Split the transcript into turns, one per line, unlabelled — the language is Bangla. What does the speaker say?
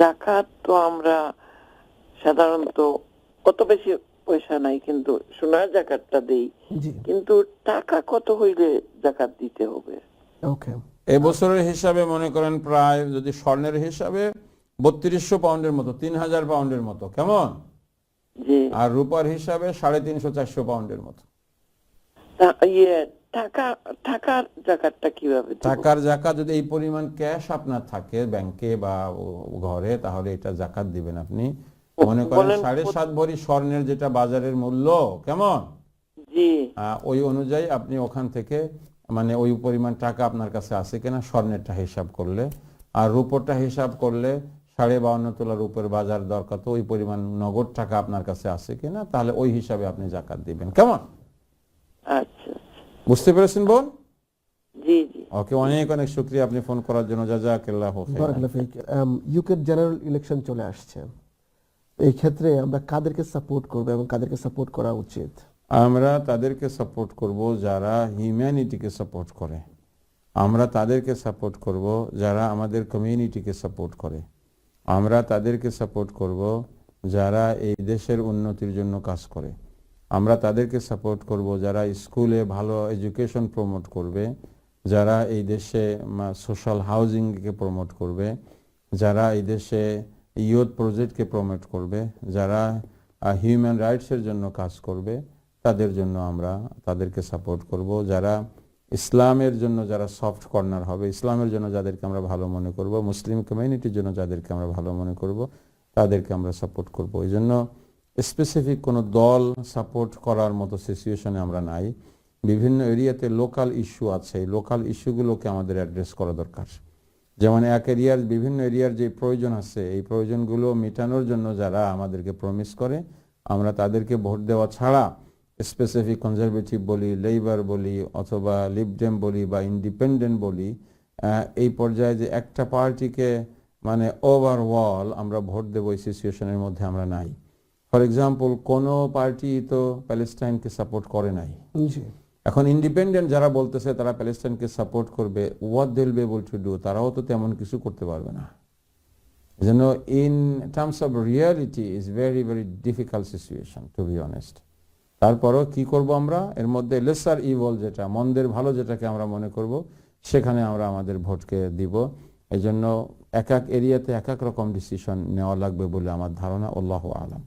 জাকাত তো আমরা সাধারণত কত বেশি পয়সা নাই কিন্তু সোনার জাকাতটা দেই। কিন্তু টাকা কত হইলে জাকাত দিতে হবে?
ওকে।
এই বছরের হিসাবে মনে করেন প্রায় যদি স্বর্ণের হিসাবে বত্রিশশো পাউন্ডের মতো তিন হাজার পাউন্ডের মতো কেমন? আর রূপার হিসাবে সাড়ে তিনশো চারশো পাউন্ডের মতো।
টাকার দিব?
টাকার জাকাত যদি এই পরিমাণ ক্যাশ আপনার থাকে ব্যাংকে বা ঘরে তাহলে এটা জাকাত দিবেন আপনি। মনে করেন সাড়ে সাত ভরি স্বর্ণের যেটা বাজারের মূল্য কেমন? ওই অনুযায়ী আপনি ওখান থেকে মানে ওই পরিমাণ টাকা আপনার কাছে আছে কিনা স্বর্ণেরটা হিসাব করলে। আর রূপরটা হিসাব করলে সাড়ে বাউন্ন তোলার উপর বাজার দরকার তো ওই পরিমাণ নগদ টাকা আপনার কাছে আছে কিনা তাহলে ওই হিসাবে আপনি জাকাত দিবেন। কেমন? বুঝতে পেরেছেন বোন?
জি জি।
ওকে অনেক অনেক শুক্রিয়া আপনি ফোন করার জন্য। যা যা কেল্লা
বারাকাল্লাহ ফিক। আম, ইউকের জেনারেল ইলেকশন চলে আসছে। এই ক্ষেত্রে আমরা কাদেরকে সাপোর্ট করব এবং কাদেরকে সাপোর্ট করা উচিত?
আমরা তাদেরকে সাপোর্ট করব যারা হিউম্যানিটিকে সাপোর্ট করে। আমরা তাদেরকে সাপোর্ট করব যারা আমাদের কমিউনিটিকে সাপোর্ট করে। আমরা তাদেরকে সাপোর্ট করব যারা এই দেশের উন্নতির জন্য কাজ করে। আমরা তাদেরকে সাপোর্ট করব, যারা স্কুলে ভালো এডুকেশন প্রমোট করবে, যারা এই দেশে সোশ্যাল হাউজিংকে প্রমোট করবে, যারা এই দেশে ইয়ুথ প্রজেক্টকে প্রমোট করবে, যারা হিউম্যান রাইটসের জন্য কাজ করবে, তাদের জন্য আমরা তাদেরকে সাপোর্ট করব, যারা ইসলামের জন্য যারা সফট কর্নার হবে, ইসলামের জন্য যাদেরকে আমরা ভালো মনে করব, মুসলিম কমিউনিটির জন্য যাদেরকে আমরা ভালো মনে করব, তাদেরকে আমরা সাপোর্ট করব। এই জন্য স্পেসিফিক কোনো দল সাপোর্ট করার মতো সিচুয়েশনে আমরা নাই। বিভিন্ন এরিয়াতে লোকাল ইস্যু আছে। এই লোকাল ইস্যুগুলোকে আমাদের অ্যাড্রেস করা দরকার। যেমন এক এরিয়ার বিভিন্ন এরিয়ার যে প্রয়োজন আছে, এই প্রয়োজনগুলো মেটানোর জন্য যারা আমাদেরকে প্রমিস করে, আমরা তাদেরকে ভোট দেওয়া ছাড়া স্পেসিফিক কনজারভেটিভ বলি লেবার বলি, অথবা লিবডেম বলি বা ইন্ডিপেন্ডেন্ট বলি এই পর্যায়ে যে একটা পার্টিকে মানে ওভারঅল আমরা ভোট দেবো এই সিচুয়েশনের মধ্যে আমরা নাই। ফর এক্সাম্পল কোনো পার্টি তো প্যালেস্টাইনকে সাপোর্ট করে নাই। এখন ইন্ডিপেন্ডেন্ট যারা বলতেছে তারা প্যালেস্টাইনকে সাপোর্ট করবে what they'll be able to do তারাও তো তেমন কিছু করতে পারবে না। যেন in terms of reality is very very difficult situation to be honest তারপরও কি করব আমরা? এর মধ্যে লেসার ইভল যেটা মন্দের ভালো যেটাকে আমরা মনে করব সেখানে আমরা আমাদের ভোটকে দিব। এই জন্য এক এক এরিয়াতে এক এক রকম ডিসিশন নেওয়া লাগবে বলে আমার ধারণা আল্লাহ আলম।